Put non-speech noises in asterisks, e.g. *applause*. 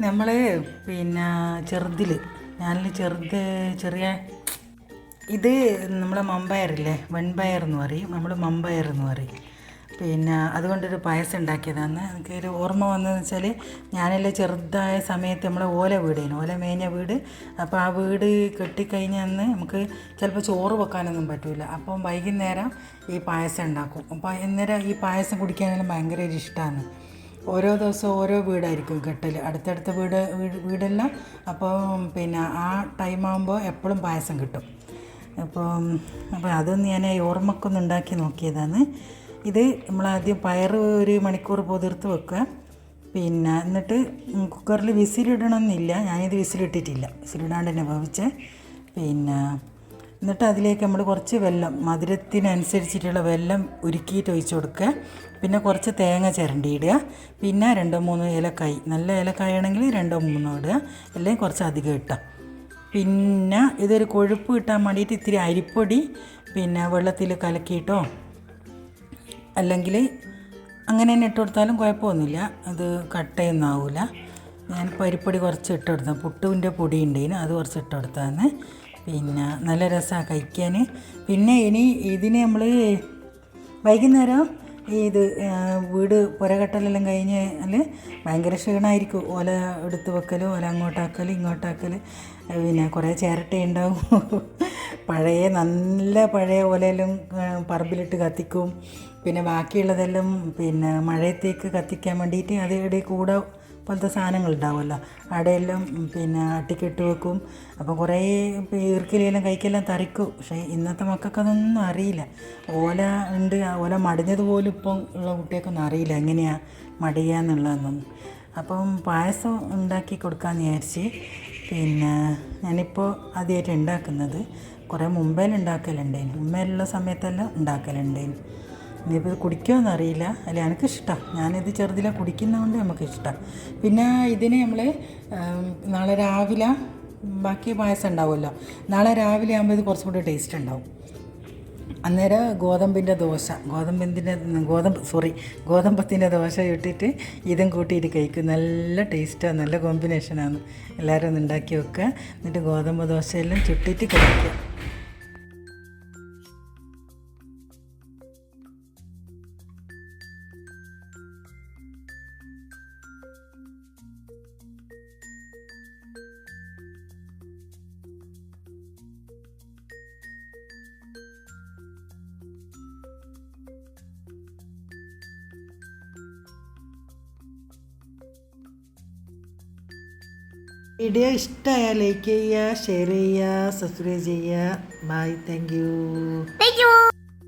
നമ്മൾ പിന്നെ ചെറുതിൽ ഞാൻ ചെറുത് ചെറിയ ഇത് നമ്മളെ മമ്പയറില്ലേ വെൺപയർ എന്ന് പറയും നമ്മൾ മമ്പയർ എന്ന് പറയും. പിന്നെ അതുകൊണ്ടൊരു പായസം ഉണ്ടാക്കിയതാണ് എനിക്ക് ഒരു ഓർമ്മ വന്നതെന്ന് വെച്ചാൽ ഞാനെല്ലാം ചെറുതായ സമയത്ത് നമ്മളെ ഓല വീടേനു ഓല മേഞ്ഞ വീട്. അപ്പോൾ ആ വീട് കെട്ടിക്കഴിഞ്ഞ അന്ന് നമുക്ക് ചിലപ്പോൾ ചോറ് വെക്കാനൊന്നും പറ്റില്ല അപ്പം വൈകുന്നേരം ഈ പായസം ഉണ്ടാക്കും. അപ്പോൾ അന്നേരം ഈ പായസം കുടിക്കാനെല്ലാം ഭയങ്കര ഒരു ഇഷ്ടമാണ് ഓരോ ദിവസവും ഓരോ വീടായിരിക്കും കെട്ടൽ അടുത്തടുത്ത വീട് വീട് വീടെല്ലാം അപ്പോൾ പിന്നെ ആ ടൈം ആകുമ്പോൾ എപ്പോഴും പായസം കിട്ടും. അപ്പോൾ അപ്പോൾ അതൊന്ന് ഞാൻ ഓർമ്മക്കൊന്ന് ഉണ്ടാക്കി നോക്കിയതാണ്. ഇത് നമ്മൾ ആദ്യം പയർ ഒരു മണിക്കൂർ പൊതിർത്ത് വെക്കുക. പിന്നെ എന്നിട്ട് കുക്കറിൽ വിസിലിടണമെന്നില്ല ഞാനിത് വിസിലിട്ടിട്ടില്ല. വിസിലിടാണ്ട് തന്നെ വേവിച്ച്. പിന്നെ എന്നിട്ട് അതിലേക്ക് നമ്മൾ കുറച്ച് വെല്ലം മധുരത്തിനനുസരിച്ചിട്ടുള്ള വെള്ളം ഉരുക്കിയിട്ട് ഒഴിച്ച് കൊടുക്കുക. പിന്നെ കുറച്ച് തേങ്ങ ചിരണ്ടിയിടുക പിന്നെ രണ്ടോ മൂന്നോ ഏലക്കായി നല്ല ഏലക്കായ ആണെങ്കിൽ രണ്ടോ മൂന്നോ ഇടുക. അല്ലെങ്കിൽ കുറച്ച് അധികം ഇട്ടാൽ പിന്നെ ഇതൊരു കൊഴുപ്പ് കിട്ടാൻ വേണ്ടിയിട്ട് ഇത്തിരി അരിപ്പൊടി പിന്നെ വെള്ളത്തിൽ കലക്കിയിട്ടോ അല്ലെങ്കിൽ അങ്ങനെ തന്നെ ഇട്ട് കൊടുത്താലും കുഴപ്പമൊന്നുമില്ല. അത് കട്ടയൊന്നും ആവില്ല ഞാൻ പരിപ്പൊടി കുറച്ച് ഇട്ട് കൊടുത്താൽ പുട്ടുവിന്റെ പൊടി ഉണ്ടേന് അത് കുറച്ച് ഇട്ട് കൊടുത്താന്ന് പിന്നെ നല്ല രസമാണ് കഴിക്കാൻ പിന്നെ ഇനി ഇതിന് നമ്മൾ വൈകുന്നേരം ഇത് വീട് പുരകട്ടലെല്ലാം കഴിഞ്ഞ് അല്ല ഭയങ്കര ക്ഷീണമായിരിക്കും ഓല എടുത്ത് വെക്കൽ ഓല അങ്ങോട്ടാക്കൽ ഇങ്ങോട്ടാക്കൽ പിന്നെ കുറേ ചേരട്ടെ ഉണ്ടാവും. *laughs* പഴയ നല്ല പഴയ ഓലയെല്ലാം പറമ്പിലിട്ട് കത്തിക്കും. പിന്നെ ബാക്കിയുള്ളതെല്ലാം പിന്നെ മഴയത്തേക്ക് കത്തിക്കാൻ വേണ്ടിയിട്ട് അതിടെ ഇവിടെ കൂടെ പോലത്തെ സാധനങ്ങൾ ഉണ്ടാവുമല്ലോ അവിടെയെല്ലാം പിന്നെ അട്ടിക്കെട്ട് വെക്കും. അപ്പോൾ കുറേ ഈർക്കിലെല്ലാം കൈക്കെല്ലാം തറിക്കും. പക്ഷേ ഇന്നത്തെ മക്കൾക്ക് അതൊന്നും അറിയില്ല. ഓല ഉണ്ട് ഓല മടിഞ്ഞത് പോലും ഇപ്പം ഉള്ള കുട്ടികൾക്കൊന്നും അറിയില്ല എങ്ങനെയാണ് മടിയുക എന്നുള്ളതൊന്നും. അപ്പം പായസം ഉണ്ടാക്കി കൊടുക്കാമെന്ന് വിചാരിച്ച് പിന്നെ ഞാനിപ്പോൾ ആദ്യമായിട്ട് ഉണ്ടാക്കുന്നത് കുറേ മുമ്പേലും മുമ്പേലുള്ള സമയത്തെല്ലാം ഉണ്ടാക്കലുണ്ടേനു ഇനിയിപ്പോൾ ഇത് കുടിക്കുമോയെന്ന് അറിയില്ല അല്ല എനിക്കിഷ്ടമാണ് ഞാനിത് ചെറുതിലെ കുടിക്കുന്നതുകൊണ്ട് നമുക്കിഷ്ടമാണ് പിന്നെ ഇതിന് നമ്മൾ നാളെ രാവിലെ ബാക്കി പായസം ഉണ്ടാവുമല്ലോ. നാളെ രാവിലെ ആകുമ്പോൾ ഇത് കുറച്ചും കൂടി ടേസ്റ്റ് ഉണ്ടാവും. അന്നേരം ഗോതമ്പിന്റെ ദോശ. ഗോതമ്പിന്റെ ഗോതമ്പ് സോറി ഗോതമ്പത്തിന്റെ ദോശ ഇട്ടിട്ട് ഇതും കൂട്ടിയിട്ട് കഴിക്കും. നല്ല ടേസ്റ്റാണ് നല്ല കോമ്പിനേഷനാണ് എല്ലാവരും ഒന്ന് ഉണ്ടാക്കി വെക്കുക എന്നിട്ട് ഗോതമ്പ് ദോശയെല്ലാം ചുട്ടിട്ട് കഴിക്കുക. വീഡിയോ ഇഷ്ടമായാൽ ലൈക്ക് ചെയ്യുക ഷെയർ ചെയ്യുക സബ്സ്ക്രൈബ് ചെയ്യുക ബൈ താങ്ക് യു.